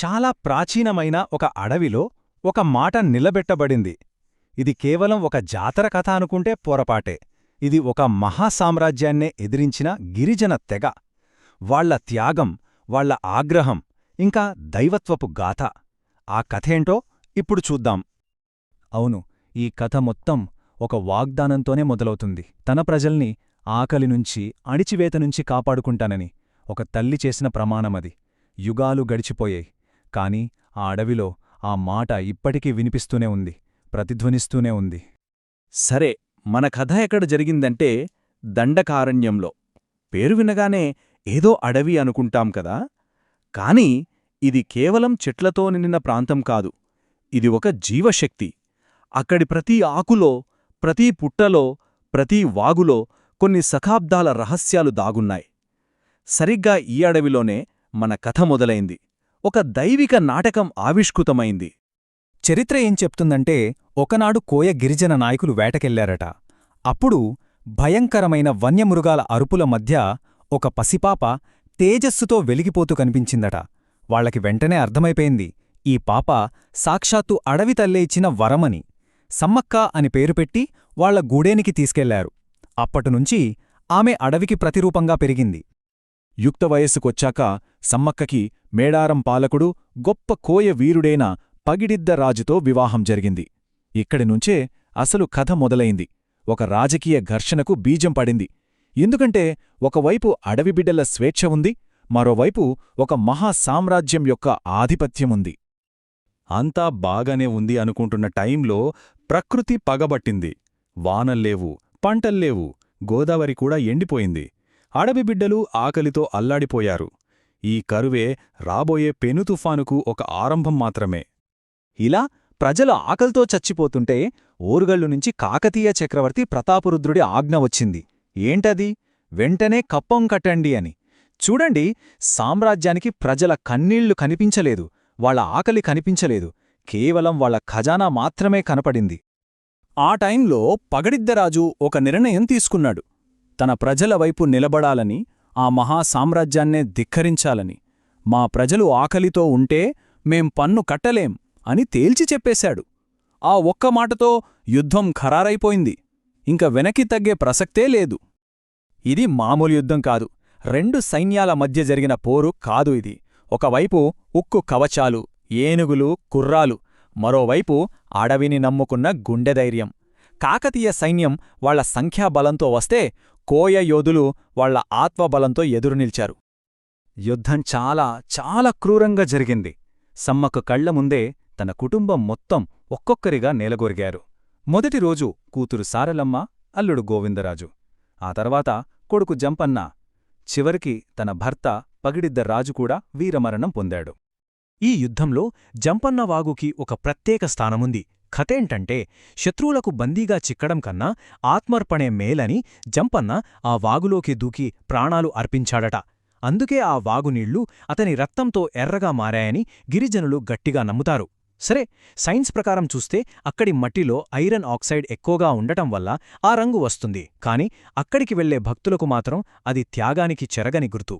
చాలా ప్రాచీనమైన ఒక అడవిలో ఒక మాట నిలబెట్టబడింది. ఇది కేవలం ఒక జాతర కథ అనుకుంటే పొరపాటే. ఇది ఒక మహాసామ్రాజ్యాన్నే ఎదిరించిన గిరిజన తెగ. వాళ్ళ త్యాగం వాళ్ళ ఆగ్రహం ఇంకా దైవత్వపు గాథ. ఆ కథేంటో ఇప్పుడు చూద్దాం. అవును ఈ కథ మొత్తం ఒక వాగ్దానంతోనే మొదలవుతుంది. తన ప్రజల్ని ఆకలి నుంచి అణిచివేత నుంచి కాపాడుకుంటానని ఒక తల్లి చేసిన ప్రమాణమది. యుగాలు గడిచిపోయాయి. కాని ఆ అడవిలో ఆ మాట ఇప్పటికీ వినిపిస్తూనే ఉంది ప్రతిధ్వనిస్తూనే ఉంది. సరే మన కథ ఎక్కడ జరిగిందంటే దండకారణ్యంలో. పేరు వినగానే ఏదో అడవి అనుకుంటాం కదా? కాని ఇది కేవలం చెట్లతో నిండిన ప్రాంతం కాదు. ఇది ఒక జీవశక్తి. అక్కడి ప్రతి ఆకులో ప్రతి పుట్టలో ప్రతి వాగులో కొన్ని శతాబ్దాల రహస్యాలు దాగున్నాయి. సరిగ్గా ఈ అడవిలోనే మన కథ మొదలైంది. ఒక దైవిక నాటకం ఆవిష్కృతమైంది. చరిత్ర ఏం చెప్తుందంటే ఒకనాడు కోయ గిరిజన నాయకులు వేటకెళ్ళారట. అప్పుడు భయంకరమైన వన్యమృగాల అరుపుల మధ్య ఒక పసిపాప తేజస్సుతో వెలిగిపోతూ కనిపించిందట. వాళ్ళకి వెంటనే అర్థమైపోయింది ఈ పాప సాక్షాత్తు అడవి తల్లే ఇచ్చిన వరమని. సమ్మక్క అని పేరు పెట్టి వాళ్ళ గూడేనికి తీసుకెళ్ళారు. అప్పటినుంచి ఆమె అడవికి ప్రతిరూపంగా పెరిగింది. యుక్త వయస్సుకొచ్చాక సమ్మక్కకి మేడారం పాలకుడు గొప్ప కోయ వీరుడైన పగిడిద్ద రాజుతో వివాహం జరిగింది. ఇక్కడినుంచే అసలు కథ మొదలైంది. ఒక రాజకీయ ఘర్షణకు బీజం పడింది. ఎందుకంటే ఒకవైపు అడవిబిడ్డల స్వేచ్ఛ ఉంది మరోవైపు ఒక మహాసామ్రాజ్యం యొక్క ఆధిపత్యముంది అంతా బాగానే ఉంది అనుకుంటున్న టైంలో ప్రకృతి పగబట్టింది. వానల్లేవు పంటల్లేవు గోదావరి కూడా ఎండిపోయింది. అడవి బిడ్డలు ఆకలితో అల్లాడిపోయారు. ఈ కరువే రాబోయే పెను తుఫానుకు ఒక ఆరంభం మాత్రమే. ఇలా ప్రజలు ఆకలితో చచ్చిపోతుంటే ఓరుగల్లు నుంచి కాకతీయ చక్రవర్తి ప్రతాపరుద్రుడి ఆజ్ఞ వచ్చింది. ఏంటది? వెంటనే కప్పం కట్టండి అని. చూడండి సామ్రాజ్యానికి ప్రజల కన్నీళ్ళు కనిపించలేదు. వాళ్ళ ఆకలి కనిపించలేదు. కేవలం వాళ్ళ ఖజానా మాత్రమే కనపడింది. ఆ టైంలో పగడిద్దరాజు ఒక నిర్ణయం తీసుకున్నాడు. తన ప్రజల వైపు నిలబడాలని ఆ మహాసామ్రాజ్యాన్నే ధిక్కరించాలని. మా ప్రజలు ఆకలితో ఉంటే మేం పన్ను కట్టలేం అని తేల్చి చెప్పేశాడు. ఆ ఒక్క మాటతో యుద్ధం ఖరారైపోయింది. ఇంక వెనక్కి తగ్గే ప్రసక్తే లేదు. ఇది మామూలు యుద్ధం కాదు. రెండు సైన్యాల మధ్య జరిగిన పోరు కాదు ఇది. ఒకవైపు ఉక్కు కవచాలు ఏనుగులు కుర్రాలు మరోవైపు అడవిని నమ్ముకున్న గుండెధైర్యం కాకతీయ సైన్యం వాళ్ళ సంఖ్యాబలంతో వస్తే కోయ యోధులు వాళ్ళ ఆత్మబలంతో ఎదురునిల్చారు యుద్ధం చాలా చాలా క్రూరంగా జరిగింది. సమ్మకు కళ్ళ ముందే తన కుటుంబం మొత్తం ఒక్కొక్కరిగా నేలగొరిగారు. మొదటి రోజు కూతురు సారలమ్మ అల్లుడు గోవిందరాజు. ఆ తర్వాత కొడుకు జంపన్న. చివరికి తన భర్త పగిడిద్ద రాజు కూడా వీరమరణం పొందాడు. ఈ యుద్ధంలో జంపన్న వాగుకి ఒక ప్రత్యేక స్థానముంది. కథేంటంటే శత్రువులకు బందీగా చిక్కడం కన్నా ఆత్మర్పణే మేలని జంపన్న ఆ వాగులోకి దూకి ప్రాణాలు అర్పించాడట. అందుకే ఆ వాగునీళ్ళు అతని రక్తంతో ఎర్రగా మారాయని గిరిజనులు గట్టిగా నమ్ముతారు. సరే సైన్స్ ప్రకారం చూస్తే అక్కడి మట్టిలో ఐరన్ ఆక్సైడ్ ఎక్కువగా ఉండటం వల్ల ఆ రంగు వస్తుంది. కాని అక్కడికి వెళ్ళే భక్తులకు మాత్రం అది త్యాగానికి చెరగని గుర్తు.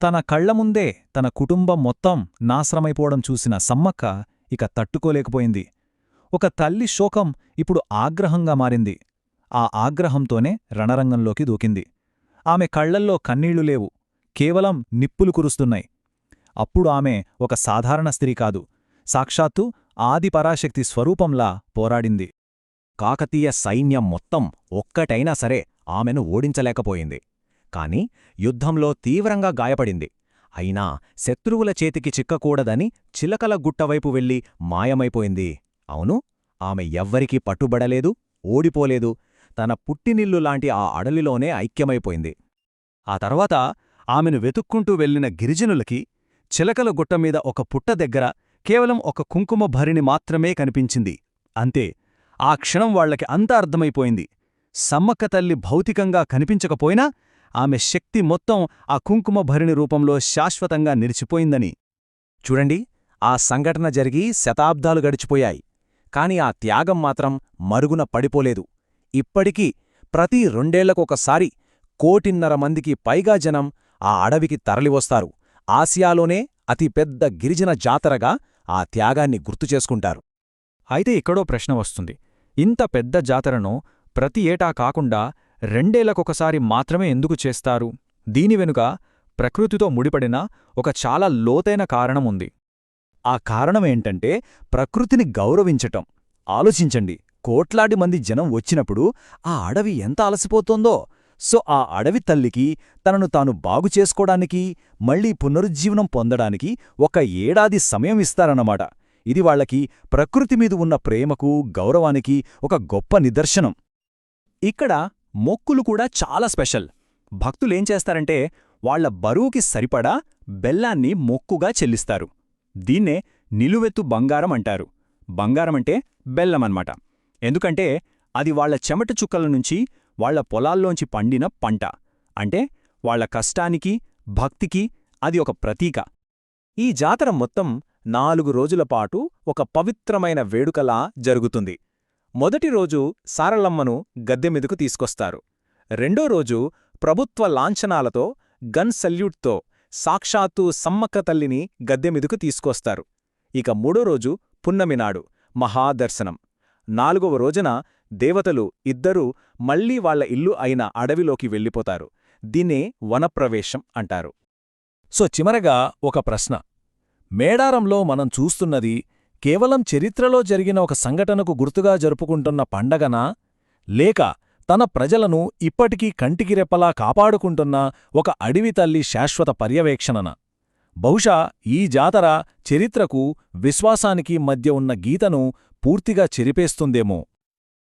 తన కళ్ళముందే తన కుటుంబం మొత్తం నాశనమైపోవడం చూసిన సమ్మక్క ఇక తట్టుకోలేకపోయింది. ఒక తల్లి శోకం ఇప్పుడు ఆగ్రహంగా మారింది. ఆ ఆగ్రహంతోనే రణరంగంలోకి దూకింది. ఆమె కళ్ళల్లో కన్నీళ్ళు లేవు. కేవలం నిప్పులు కురుస్తున్నాయి. అప్పుడు ఆమె ఒక సాధారణ స్త్రీ కాదు. సాక్షాత్తు ఆదిపరాశక్తి స్వరూపంలా పోరాడింది. కాకతీయ సైన్యం మొత్తం ఒక్కటైనా సరే ఆమెను ఓడించలేకపోయింది. కాని యుద్ధంలో తీవ్రంగా గాయపడింది. అయినా శత్రువుల చేతికి చిక్కకూడదని చిలకల గుట్టవైపు వెళ్ళి మాయమైపోయింది. అవును ఆమె ఎవ్వరికీ పట్టుబడలేదు ఓడిపోలేదు. తన పుట్టినిల్లు లాంటి ఆ అడలిలోనే ఐక్యమైపోయింది. ఆ తర్వాత ఆమెను వెతుక్కుంటూ వెళ్ళిన గిరిజనులకి చిలకల గుట్టమీద ఒక పుట్ట దగ్గర కేవలం ఒక కుంకుమ భరిణి మాత్రమే కనిపించింది. అంతే ఆ క్షణం వాళ్ళకి అంతా అర్థమైపోయింది. సమ్మక్క తల్లి భౌతికంగా కనిపించకపోయినా ఆమె శక్తి మొత్తం ఆ కుంకుమ భరిణి రూపంలో శాశ్వతంగా నిలిచిపోయిందని. చూడండి ఆ సంఘటన జరిగి శతాబ్దాలు గడిచిపోయాయి. కాని ఆ త్యాగం మాత్రం మరుగున పడిపోలేదు. ఇప్పటికీ ప్రతి రెండేళ్ళకొకసారి కోటిన్నర మందికి పైగా జనం ఆ అడవికి తరలివస్తారు. ఆసియాలోనే అతిపెద్ద గిరిజన జాతరగా ఆ త్యాగాన్ని గుర్తుచేసుకుంటారు అయితే ఇక్కడో ప్రశ్న వస్తుంది. ఇంత పెద్ద జాతరను ప్రతి ఏటా కాకుండా రెండేళ్ళకొకసారి మాత్రమే ఎందుకు చేస్తారు? దీని వెనుక ప్రకృతితో ముడిపడిన ఒక చాలా లోతైన కారణం ఉంది. ఆ కారణమేంటంటే ప్రకృతిని గౌరవించటం. ఆలోచించండి కోట్లాది మంది జనం వచ్చినప్పుడు ఆ అడవి ఎంత అలసిపోతోందో. సో ఆ అడవి తల్లికి తనను తాను బాగు చేసుకోవడానికి మళ్ళీ పునరుజ్జీవనం పొందడానికి ఒక ఏడాది సమయం ఇస్తారన్నమాట. ఇది వాళ్ళకి ప్రకృతి మీద ఉన్న ప్రేమకు గౌరవానికి ఒక గొప్ప నిదర్శనం. ఇక్కడ మొక్కులు కూడా చాలా స్పెషల్. భక్తులేం చేస్తారంటే వాళ్ళ బరువుకి సరిపడా బెల్లాన్ని మొక్కుగా చెల్లిస్తారు. దీన్నే నిలువెత్తు బంగారం అంటారు. బంగారమంటే బెల్లమన్నమాట ఎందుకంటే అది వాళ్ళ చెమట చుక్కల నుంచి వాళ్ళ పొలాల్లోంచి పండిన పంట. అంటే వాళ్ళ కష్టానికి భక్తికి అది ఒక ప్రతీక. ఈ జాతర మొత్తం నాలుగు రోజుల పాటు ఒక పవిత్రమైన వేడుకలా జరుగుతుంది. మొదటి రోజు సారలమ్మను గద్దెమెదుకు తీసుకొస్తారు. రెండో రోజు ప్రభుత్వ లాంఛనాలతో గన్ సల్యూట్తో సాక్షాత్తు సమ్మక్క తల్లిని గద్దెమిదుకు తీసుకొస్తారు. ఇక మూడో రోజు పున్నమినాడు మహాదర్శనం. నాలుగవ రోజున దేవతలు ఇద్దరూ మళ్ళీ వాళ్ళ ఇల్లు అయిన అడవిలోకి వెళ్ళిపోతారు. దీన్నే వనప్రవేశం అంటారు. సో చిమరగా ఒక ప్రశ్న. మేడారంలో మనం చూస్తున్నది కేవలం చరిత్రలో జరిగిన ఒక సంఘటనకు గుర్తుగా జరుపుకుంటున్న పండగనా? లేక తన ప్రజలను ఇప్పటికీ కంటికి రెప్పలా కాపాడుకుంటున్న ఒక అడవి తల్లి శాశ్వత పర్యవేక్షణన. బహుశా ఈ జాతర చరిత్రకు విశ్వాసానికి మధ్య ఉన్న గీతను పూర్తిగా చెరిపేస్తుందేమో.